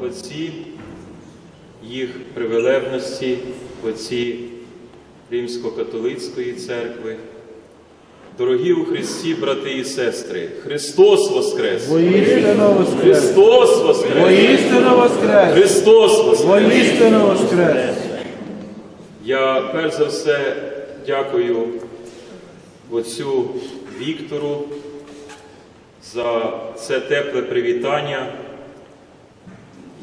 отці, їх привилебності, отці Римсько-католицької церкви. Дорогі у Христі, брати і сестри, Христос Воскрес! Воістину воскрес! Христос Воскрес! Воістину воскрес! Христос Воскрес! Воістину воскрес! Я перш за все дякую отцю Віктору за це тепле привітання,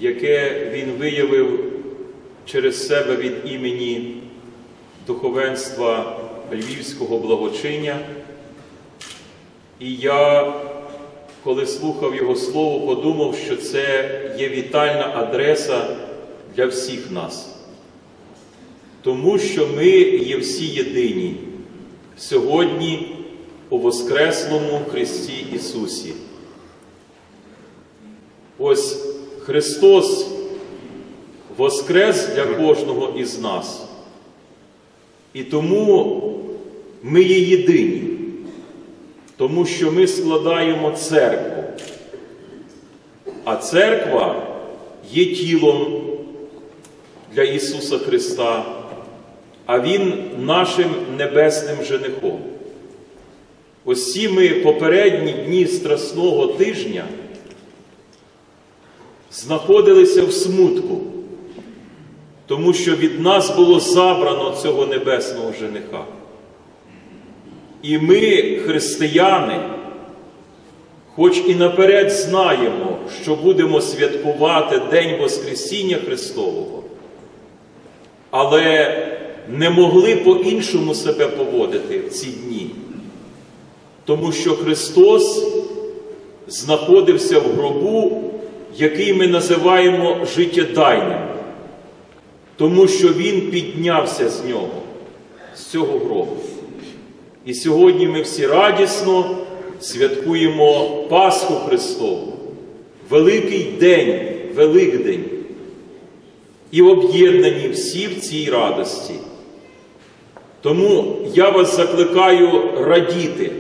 яке він виявив через себе від імені духовенства Львівського благочиня. І я, коли слухав його слово, подумав, що це є вітальна адреса для всіх нас. Тому що ми є всі єдині сьогодні у Воскреслому Христі Ісусі. Ось Христос воскрес для кожного із нас. І тому ми є єдині, тому що ми складаємо церкву. А церква є тілом для Ісуса Христа, а Він нашим небесним женихом. Ось ми попередні дні Страсного тижня знаходилися в смутку, тому що від нас було забрано цього небесного жениха. І ми, християни, хоч і наперед знаємо, що будемо святкувати День Воскресіння Христового, але не могли по-іншому себе поводити в ці дні, тому що Христос знаходився в гробу, який ми називаємо життєдайним, тому що Він піднявся з нього, з цього гробу. І сьогодні ми всі радісно святкуємо Пасху Христову, великий день, Великдень. І об'єднані всі в цій радості. Тому я вас закликаю радіти.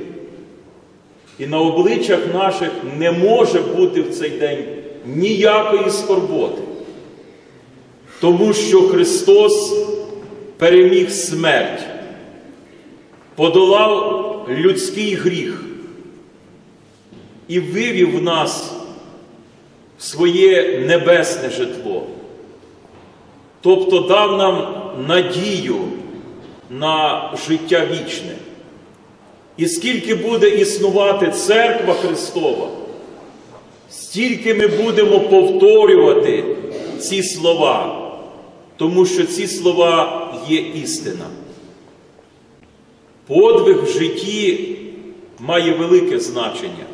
І на обличчях наших не може бути в цей день ніякої скорботи, тому що Христос переміг смерть, подолав людський гріх і вивів нас в своє небесне житло. Тобто дав нам надію на життя вічне. І скільки буде існувати церква Христова, стільки ми будемо повторювати ці слова, тому що ці слова є істина. Подвиг в житті має велике значення.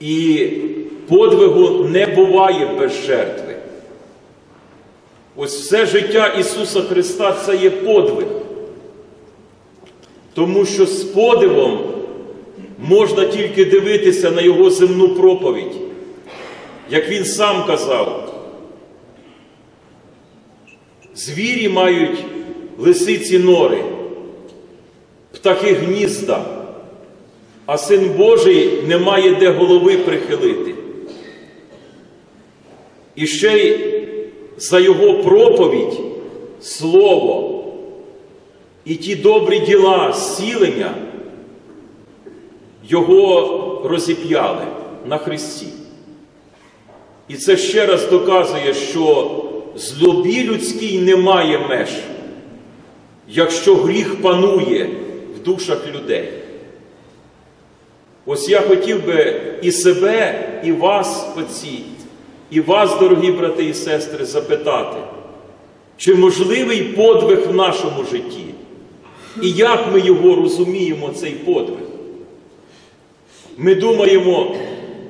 І подвигу не буває без жертви. Ось все життя Ісуса Христа це є подвиг. Тому що з подивом можна тільки дивитися на Його земну проповідь. Як Він сам казав, звірі мають лисиці нори, птахи гнізда, а син Божий не має де голови прихилити. І ще й за Його проповідь, Слово і ті добрі діла зцілення Його розіп'яли на Христі. І це ще раз доказує, що злобі людській немає меж, якщо гріх панує в душах людей. Ось я хотів би і себе, і вас, отці, і вас, дорогі брати і сестри, запитати, чи можливий подвиг в нашому житті? І як ми його розуміємо, цей подвиг? Ми думаємо,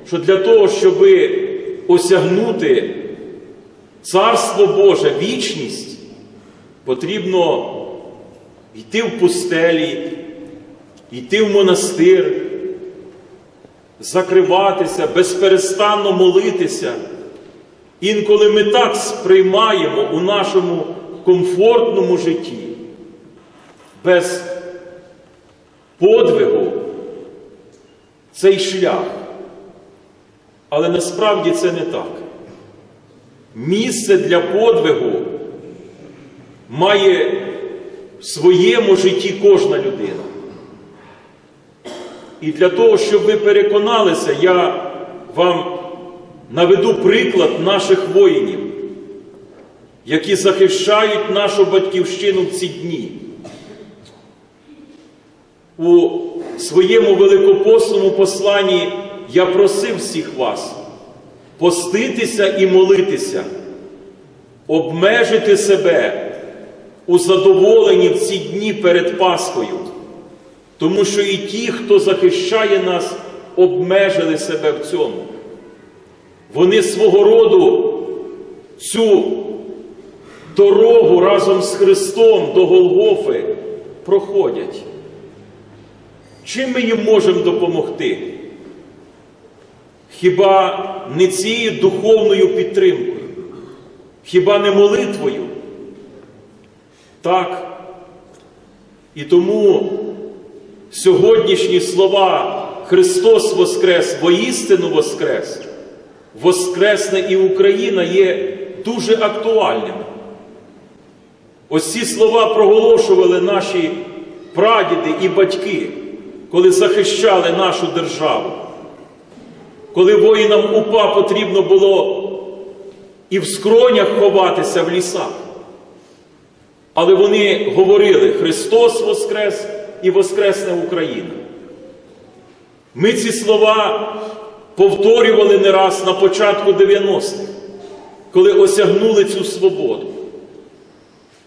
що для того, щоб осягнути Царство Боже, вічність, потрібно йти в пустелі, йти в монастир, закриватися, безперестанно молитися. Інколи ми так сприймаємо у нашому комфортному житті, без подвигу цей шлях. Але насправді це не так. місце для подвигу має в своєму житті кожна людина. І для того, щоб ви переконалися, я вам наведу приклад наших воїнів, які захищають нашу батьківщину в ці дні. У своєму великопосному посланні я просив всіх вас поститися і молитися, обмежити себе у задоволенні в ці дні перед Пасхою, тому що і ті, хто захищає нас, обмежили себе в цьому. Вони свого роду цю дорогу разом з Христом до Голгофи проходять. Чим ми їм можемо допомогти? Хіба не цією духовною підтримкою? Хіба не молитвою? Так. І тому сьогоднішні слова Христос Воскрес, воістину Воскрес, Воскресне і Україна є дуже актуальними. Ось ці слова проголошували наші прадіди і батьки, коли захищали нашу державу. Коли воїнам УПА потрібно було і в скронях ховатися в лісах. Але вони говорили Христос Воскрес і Воскресне Україна. Ми ці слова повторювали не раз на початку 90-х, коли осягнули цю свободу.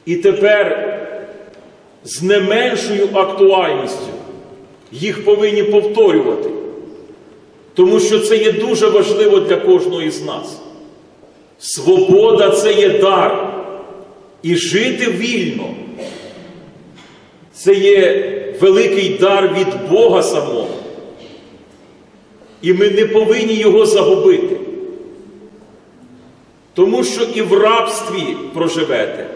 І тепер з не меншою актуальністю їх повинні повторювати, тому що це є дуже важливо для кожного із нас. Свобода це є дар. І жити вільно це є великий дар від Бога самого. І ми не повинні його загубити. Тому що і в рабстві проживете.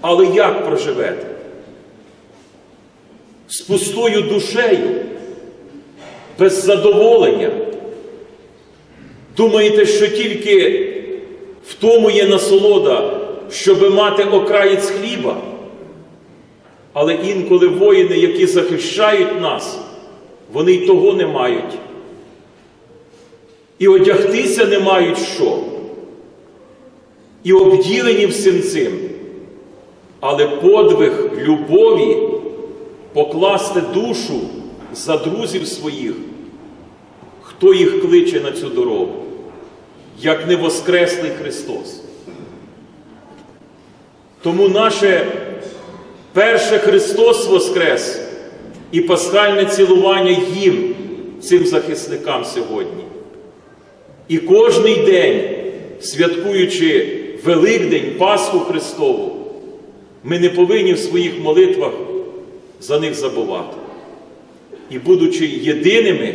Але як проживете? З пустою душею, без задоволення. Думаєте, що тільки в тому є насолода, щоби мати окраєць хліба? Але інколи воїни, які захищають нас, вони й того не мають. І одягтися не мають що. І обділені всім цим. Але подвиг любові покласти душу за друзів своїх, хто їх кличе на цю дорогу, як не Воскреслий Христос. Тому наше перше Христос Воскрес і пасхальне цілування їм, цим захисникам сьогодні. І кожний день, святкуючи Великдень, Пасху Христову, ми не повинні в своїх молитвах за них забувати. І, будучи єдиними,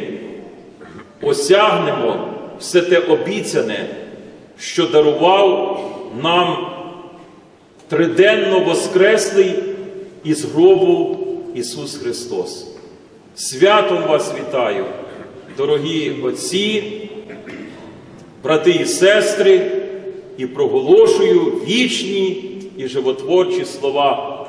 осягнемо все те обіцяне, що дарував нам триденно Воскреслий із гробу Ісус Христос. Святом вас вітаю, дорогі отці, брати і сестри, і проголошую вічні і животворчі слова.